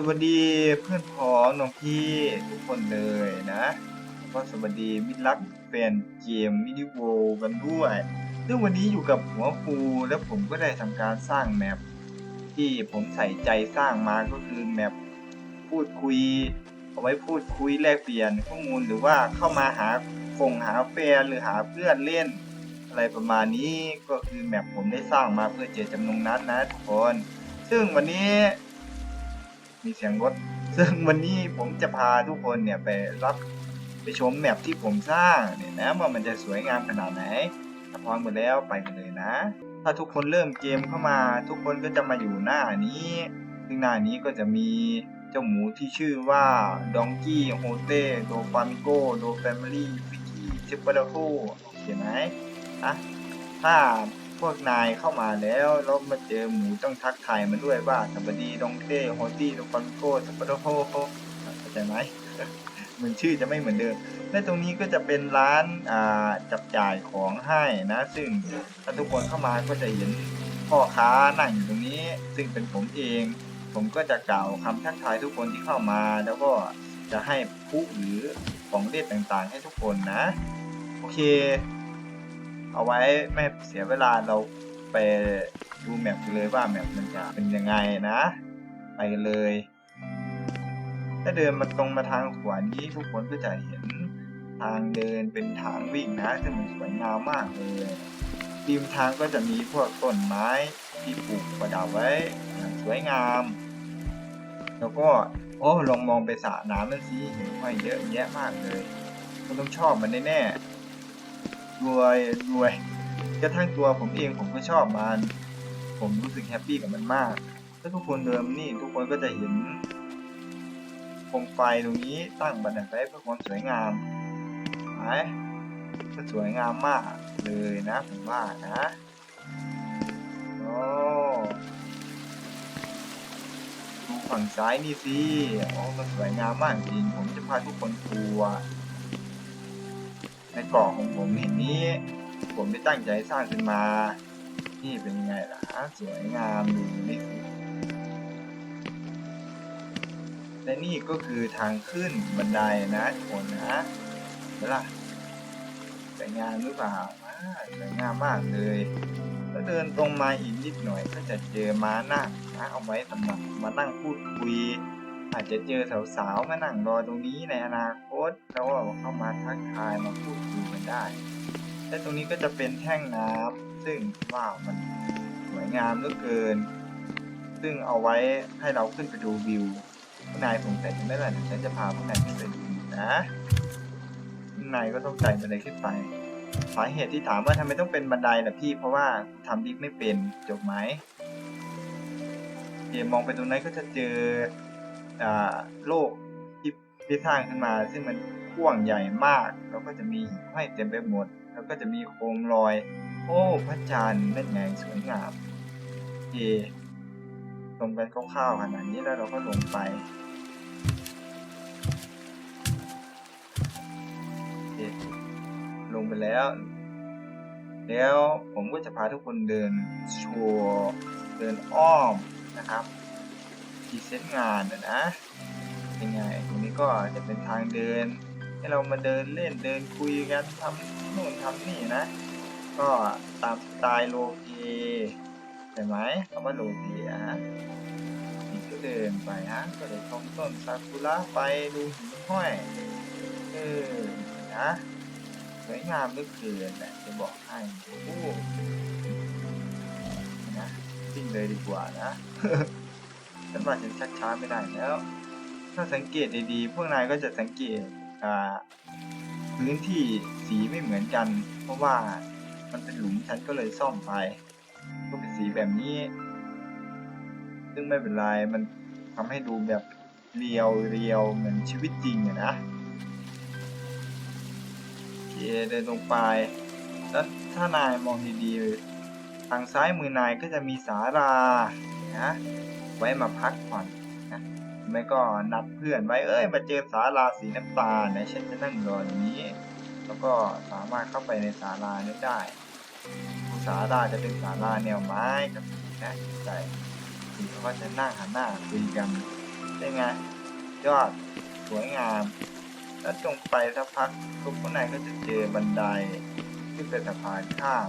สวัสดีเพื่อนพ้องน้องพี่ทุกคนเลยนะแล้วก็สวัสดีมิตรรักแฟนเกมมินิโวกันด้วย ซึ่งวันนี้อยู่กับหัวฟูและผมก็ได้ทำการสร้างแมปที่ผมใส่ใจสร้างมาก็คือแมปพูดคุยเอาไว้พูดคุยแลกเปลี่ยนข้อมูลหรือว่าเข้ามาหาฟงหาแฟนหรือหาเพื่อนเล่น อะไรประมาณนี้ก็คือแมปผมได้สร้างมาเพื่อเจตจำนงนั้นนะทุกคน ซึ่งวันนี้ มีเสียงรถ ซึ่งวันนี้ผมจะพาทุกคนเนี่ยไปรับไปชมแมปที่ผมสร้างเนี่ยนะว่ามันจะสวยงามขนาดไหนถ้าพร้อมหมดแล้วไปกันเลยนะ ถ้าทุกคนเริ่มเกมเข้ามา ทุกคนก็จะมาอยู่หน้านี้ ซึ่งหน้านี้ก็จะมีเจ้าหมูที่ชื่อว่าดองกี้โฮเต้โดฟามิโกโดแฟมิลี่ฟิกี้ชิปเปอร์โคโอเคไหมอะถ้า พวกนายเข้ามาแล้วแล้วมาเจอหมูต้องทักทายมันด้วยว่าสวัสดีดองเต้โฮตี้โดฟามิโกชิปเปอร์โคเข้าใจไหมเหมือนชื่อจะไม่เหมือนเดิม และตรงนี้ก็จะเป็นร้านจับจ่ายของให้นะ ซึ่งถ้าทุกคนเข้ามาก็จะเห็นพ่อค้านั่งอยู่ตรงนี้ ซึ่งเป็นผมเอง ผมก็จะกล่าวคำทักทายทุกคนที่เข้ามา แล้วก็จะให้ผู้หรือของเล่นต่างๆ ให้ทุกคนนะ โอเค เอาไว้ไม่เสียเวลาเราไปดูแมปกันเลยว่าแมปมันจะเป็นยังไงนะ ไปเลย ถ้าเดินมาตรงมาทางขวานี้ทุกคนก็จะเห็นทางเดินเป็นทางวิ่งนะซึ่งมันสวยงามมากเลยริมทางก็จะมีพวกต้นไม้ที่ปลูกประดับไว้อย่างสวยงาม แล้วก็โอ้ลองมองไปสระน้ำนั่นสิเห็นห้อยเยอะแยะมากเลยคุณต้องชอบมันแน่ๆ รวยรวยกระทั่งตัวผมเองผมก็ชอบมัน ผมรู้สึกแฮปปี้กับมันมาก ถ้าทุกคนเดิมนี่ทุกคนก็จะเห็นโคมไฟตรงนี้ตั้งบันไดไฟเพื่อความสวยงามไหมก็สวยงามมากเลยนะผมว่านะโอ้ดูฝั่งซ้ายนี่สิโอ้มันสวยงามมากจริง ผมจะพาทุกคนทัวร์ ในเกาะของผมเห็นนี้ ผมได้ตั้งใจสร้างขึ้นมา นี่เป็นไงล่ะ สวยงามดูนี่และนี่ก็คือทางขึ้นบันไดนะทุกคนนะเห็นล่ะสวยงามหรือเปล่าอ่าสวยงามมากเลยแล้วเดินตรงมาอีกนิดหน่อยก็จะเจอม้านั่งนะเอาไว้สำหรับมานั่งพูดคุย อาจจะเจอสาวๆมานั่งรอตรงนี้ในอนาคต แล้วก็เข้ามาทักทายมาพูดคุยกันได้ และตรงนี้ก็จะเป็นแท่งน้ำซึ่งว้าวมันสวยงามเหลือเกิน ซึ่งเอาไว้ให้เราขึ้นไปดูวิวนายสงสัยกันไมล่ะเดี๋ยวฉันจะพาพวกนายไปดูนะนายก็ต้องไต่บันไดขึ้นไป สาเหตุที่ถามว่าทำไมต้องเป็นบันไดล่ะพี่ เพราะว่าทำดิฟไม่เป็นจบไหมเดี๋ยวมองไปตรงนั้นก็จะเจอ โลกที่ที่สร้างขึ้นมา ซึ่งมันกว้างใหญ่มาก แล้วก็จะมีหินห้อยเต็มไปหมด แล้วก็จะมีโคมลอย โอ้พระจันทร์นั่นไงสวยงามเยลงกันคร่าวๆขนาดนี้แล้วเราก็ลงไปเลงไปแล้ว แล้วผมก็จะพาทุกคนเดินชัวเดินอ้อมนะครับ พรีเซนต์งานนะนะเป็นไงตรงนี้ก็จะเป็นทางเดิน ให้เรามาเดินเล่นเดินคุยกันทำนู่นทำนี่นะ ก็ตามสไตล์โลเกใช่ไหมคำว่าโลเกอะฮะนี่ก็เดินไปฮะก็เลยชมต้นซากุระไปดูหินห้อยเออนะสวยงามเหลือเกินแหละจะบอกให้โอ้โหนะจริงเลยดีกว่านะ ฉันว่าฉันชักช้าไม่ได้แล้ว ถ้าสังเกตดีๆ พวกนายก็จะสังเกตพื้นที่สีไม่เหมือนกัน เพราะว่ามันเป็นหลุมฉันก็เลยซ่อมไป ก็เป็นสีแบบนี้ ซึ่งไม่เป็นไร มันทำให้ดูแบบเรียวเรียวเหมือนชีวิตจริงอะนะโอเคเดินลงไป แล้วถ้านายมองดีๆ ทางซ้ายมือนายก็จะมีศาลานะ ไว้มาพักผ่อนนะไม่ก็นัดเพื่อนไว้เอ้ยมาเจอศาลาสีน้ำตาลนะฉันจะนั่งรออย่างนี้ แล้วก็สามารถเข้าไปในศาลานี้ได้ศาลาจะเป็นศาลาแนวไม้กับนะใช่เขาก็จะนั่งหันหน้าคุยกันเป็นไงยอดสวยงามแล้วตรงไปสักพักทุกคนนายก็จะเจอบันไดที่เป็นสะพานข้าม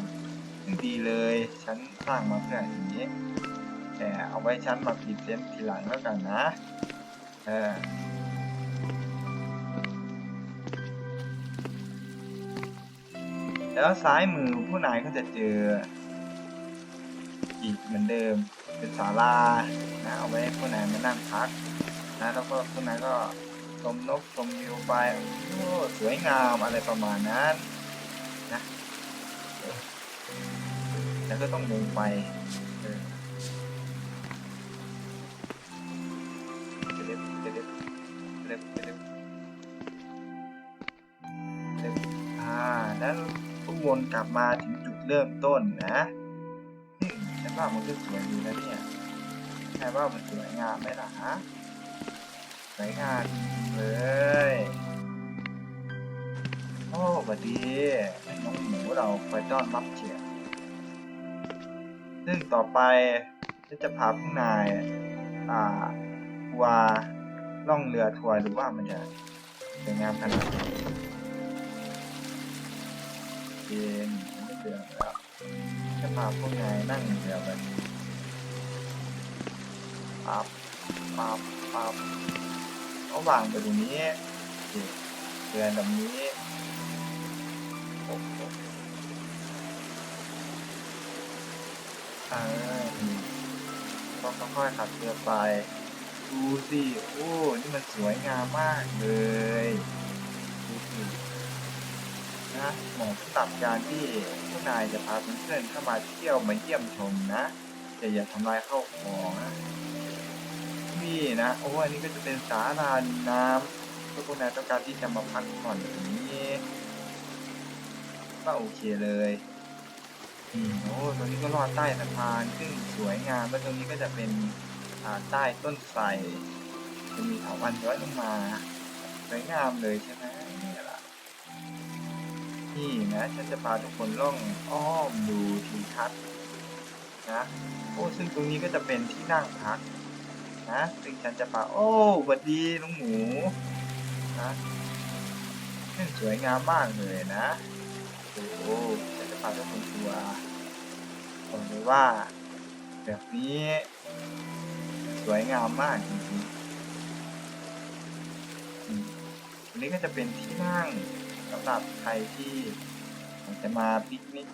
ดีเลย ฉันสร้างมาเพื่ออย่างนี้ แต่เอาไว้ฉันมาพรีเซนทีหลังแล้วกันนะ เออแล้วซ้ายมือผู้นายก็จะเจอ อีกเหมือนเดิม เป็นศาลานะเอาไว้ผู้นายมานั่งพักนะแล้วก็ผู้นายก็ชมนกชมวิวไปโอ้สวยงามอะไรประมาณนั้นนะแล้วก็ต้องลงไปเออ วนกลับมาถึงจุดเริ่มต้นนะอืมฉันว่ามันก็สวยดีนะเนี่ยใช่ว่ามันสวยงามไหมล่ะฮะสวยงามเลยโอ้บัดดีน้องหมูเราคอยต้อนรับเฉียซึ่งต่อไปฉันจะพาพวกนาย อ่าทัวร์ล่องเรือทัวร์ดูว่ามันจะสวยงามขนาดไหน เย็นไม่เดือดแล้วจะพาพวกนายนั่งเรือไปปั๊บปั๊บปั๊บเขาวางไปตรงนี้เรือนแบบนี้โอ้โหอ่าก็ค่อยๆขับเรือไปดูสิ โอ้ นี่มันสวยงามมากเลยดูสิ นะหมาะสำหรับการที่ผู้นายจะพาเพื่อนๆเข้ามาเที่ยวมาเยี่ยมชมนะแต่อย่าทำลายข้าวของนะนี่นะโอ้อันนี้ก็จะเป็นสาราริมน้ำถ้าคุณนายต้องการที่จะมาพักผ่อนแบบนี้ก็โอเคเลยอืมโอ้ตรงนี้ก็ลอดใต้สะพานซึ่งสวยงามแล้วตรงนี้ก็จะเป็นอ่าใต้ต้นไทรจะมีเถาวัลย์ย้อยลงมาสวยงามเลยใช่ไหม นี่นะฉันจะพาทุกคนล่องอ้อมดูทิวทัศน์นะโอ้ซึ่งตรงนี้ก็จะเป็นที่นั่งพักนะซึ่งฉันจะพาโอ้หวัดดีน้องหมูนะซึ่งสวยงามมากเลยนะโอ้ฉันจะพาทุกคนทัวร์บอกเลยว่า แบบนี้ สวยงามมากจริงๆอันนี้ก็จะเป็นที่นั่ง สำหรับใครที่จะมาปิกนิก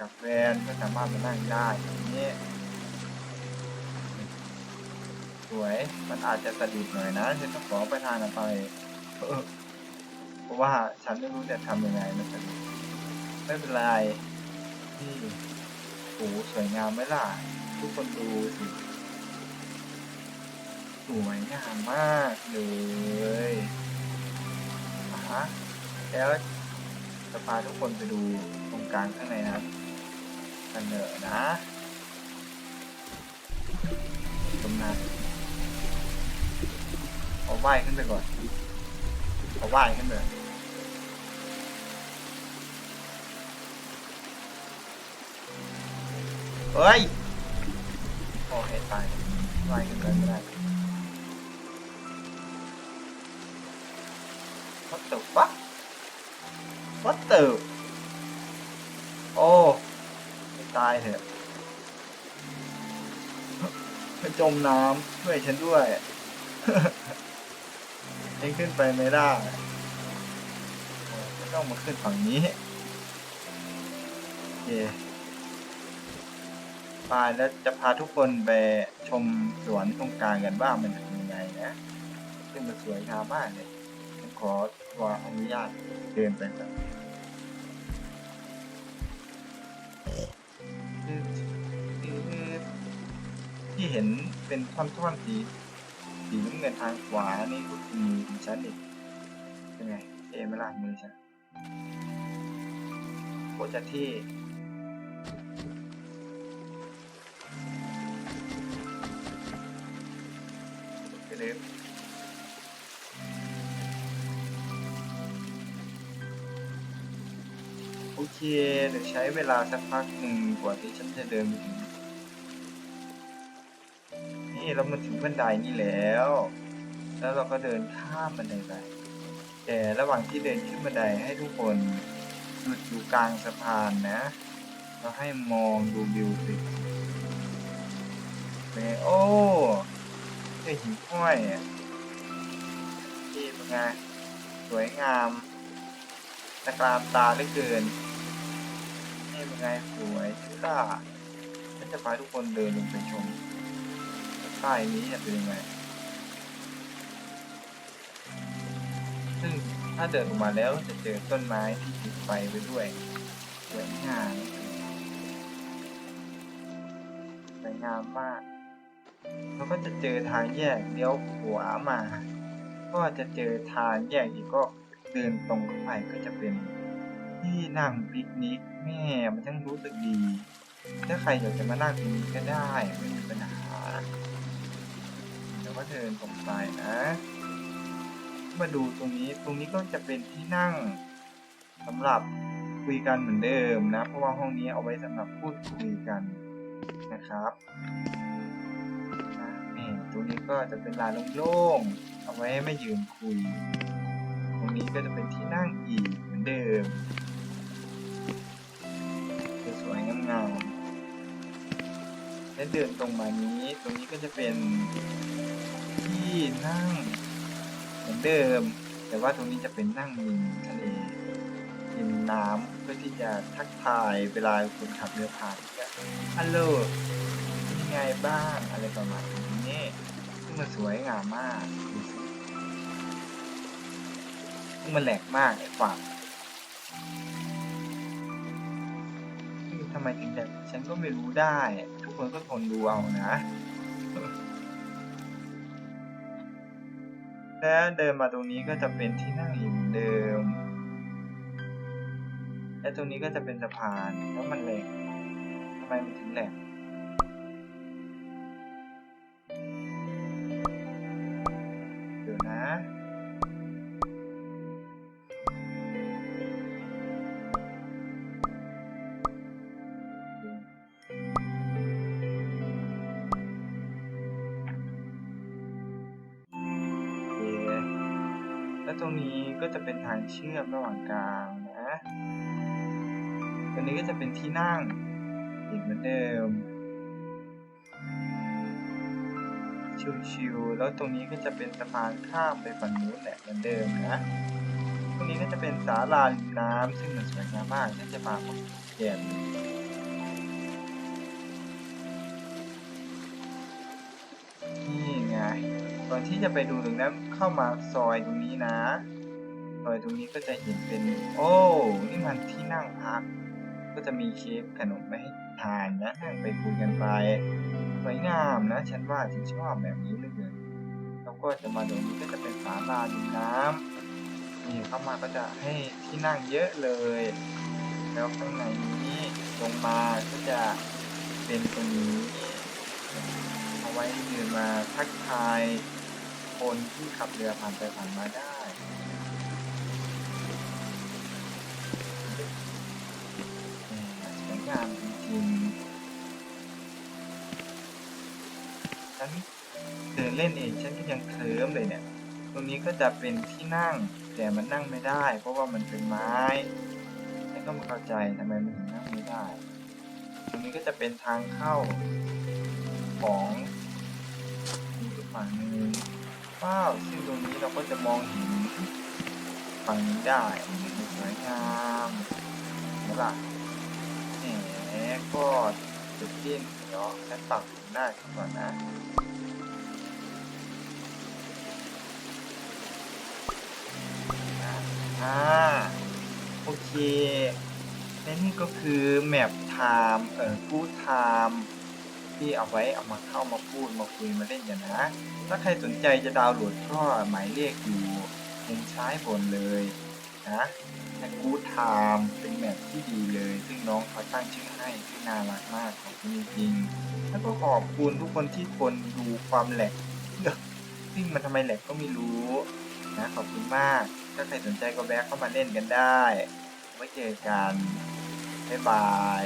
กับแฟนก็สามารถมานั่งได้อย่างนี้สวยมันอาจจะสะดุดหน่อยนะฉันต้องขอไปทานอภัยเพราะว่าฉันไม่รู้จะทำยังไงมันสะดุดไม่เป็นไรนี่โอ้สวยงามไหมล่ะ ทุกคนดูสิสวยงามมากเลยอะฮะ แล้วจะพาทุกคนไปดูตรงกลางข้างในนะครับกันอนะตรงนั้นเอาว่ายขึ้นไปก่อนเอาว่ายขึ้นไปเฮ้ยโอเคตายว่ายขึ้นไปไม่ได้ What the fuck What the โอ้ตายเถอะมันจมน้ำช่วยฉันด้วยเองขึ้นไปไม่ได้ไม่ต้องมาขึ้นฝั่งนี้โอเคไปแล้วจะพาทุกคนไปชมสวนตรงกลางกันว่ามันเป็นยังไงนะซึ่งมันสวยงามมากเลยขอขออนุญาตเดินไปก่อน ที่เห็นเป็นท่อนๆสีสีน้ำเงินทางขวานี่ก็คือมือของฉันอีกเป็นไงเท่ไหมล่ะมือฉันโคตรจะเท่ไปเลยโอเคเดี๋ยวใช้เวลาสักพักหนึ่งกว่าที่ฉันจะเดินไปถึง นี่เรามาถึงบันไดนี่แล้ว แล้วเราก็เดินข้ามบันไดไปแต่ระหว่างที่เดินขึ้นบันไดให้ทุกคนหยุดอยู่กลางสะพานนะ เราให้มองดูวิวสิเปโอ้เจอหินห้อยอะนี่เป็นไงสวยงามตะกรามตาเหลือเกินนี่เป็นไงสวยจ้าฉันจะพาทุกคนเดินลงไปชม ใต้นี้จะเป็นยังไง ซึ่งถ้าเดินออกมาแล้วจะเจอต้นไม้ที่ติดไฟไปด้วยสวยงามสวยงามมาก แล้วก็จะเจอทางแยกเลี้ยวขวามา ก็จะเจอทางแยกอีกก็เดินตรงเข้าไปก็จะเป็นที่นั่งปิกนิกแม่มันทั้งรู้สึกดี ถ้าใครอยากจะมานั่งตรงนี้ก็ได้ไม่มีปัญหา ว่าเดินตรงไปนะ มาดูตรงนี้ตรงนี้ก็จะเป็นที่นั่งสำหรับคุยกันเหมือนเดิมนะ เพราะว่าห้องนี้เอาไว้สำหรับพูดคุยกันนะครับนะนี่ตรงนี้ก็จะเป็นลานโล่งๆเอาไว้ไม่ยืนคุย ตรงนี้ก็จะเป็นที่นั่งอีกเหมือนเดิมสวยๆงามๆและเดินตรงมานี้ ตรงนี้ก็จะเป็น ที่นั่งเหมือนเดิม แต่ว่าตรงนี้จะเป็นนั่งริมทะเลริมน้ำเพื่อที่จะทักทายเวลาคนขับเรือผ่านก็ฮัลโหลยังไงบ้างอะไรประมาณนี้ซึ่งมันสวยงามมากซึ่งมันแหลกมากไอ้ฝั่งทำไมถึงแหลกฉันก็ไม่รู้ได้ ทุกคนก็ทนดูเอานะ และเดินมาตรงนี้ก็จะเป็นที่นั่งหินเดิม และตรงนี้ก็จะเป็นสะพานแล้วมันแหลกทำไมมันถึงแหลก ตรงนี้ก็จะเป็นทางเชื่อมระหว่างกลางนะตรงนี้ก็จะเป็นที่นั่งอีกเหมือนเดิม ชิวๆแล้วตรงนี้ก็จะเป็นสะพานข้ามไปฝั่งนู้นแหละเหมือนเดิมนะ ตรงนี้ก็จะเป็นศาลาริมน้ำซึ่งมันสวยงามมากน่าจะพาผมเยี่ยมนี่ ก่อนที่จะไปดูตรงนั้นเข้ามาซอยตรงนี้นะ ซอยตรงนี้ก็จะเห็นเป็น โอ้นี่มันที่นั่งพัก ก็จะมีเค้กขนมมาให้ทานนะนั่งไปคุยกันไปสวยงามนะ ฉันว่าฉันชอบแบบนี้เลยแล้วก็จะมาตรงนี้ก็จะเป็นศาลาริมน้ำนี่เข้ามาก็จะให้ที่นั่งเยอะเลย แล้วข้างในนี้ลงมาก็จะเป็นตรงนี้เอาไว้ยืนมาทักทาย คนที่ขับเรือผ่านไปผ่านมาได้สวยงามจริงๆฉันเดินเล่นเองฉันก็ยังเคลิ้มเลยเนี่ย ตรงนี้ก็จะเป็นที่นั่ง แต่มันนั่งไม่ได้ เพราะว่ามันเป็นไม้ฉันก็ไม่เข้าใจทำไมมันถึงนั่งไม่ได้ ตรงนี้ก็จะเป็นทางเข้าของอีกฝั่งหนึง ว้าวซึ่งตรงนี้เราก็จะมองเห็นฝั่งนี้ได้สวยงามเห็นะล่ะแหมก็จุดดิ้นเดี๋ยวฉันปรับหน้าก่อนนะอ่าโอเคและนี่ก็คือแมปไทม์เอ่อกูดไทม์ ที่เอาไว้เอามาเข้ามาพูดมาคุยมาเล่นกันนะ ถ้าใครสนใจจะดาวน์โหลดก็หมายเลขอยู่มุมซ้ายบนเลยนะและกูดไทม์เป็นแมปที่ดีเลย ซึ่งน้องเขาตั้งชื่อให้ที่น่ารักมากขอบคุณจริงๆแล้วก็ขอบคุณทุกคนที่ทนดูความแหลกซึ่งมันทำไมแหลกก็ไม่รู้นะขอบคุณมาก ถ้าใครสนใจก็แวะเข้ามาเล่นกันได้ไว้เจอกันบ๊ายบาย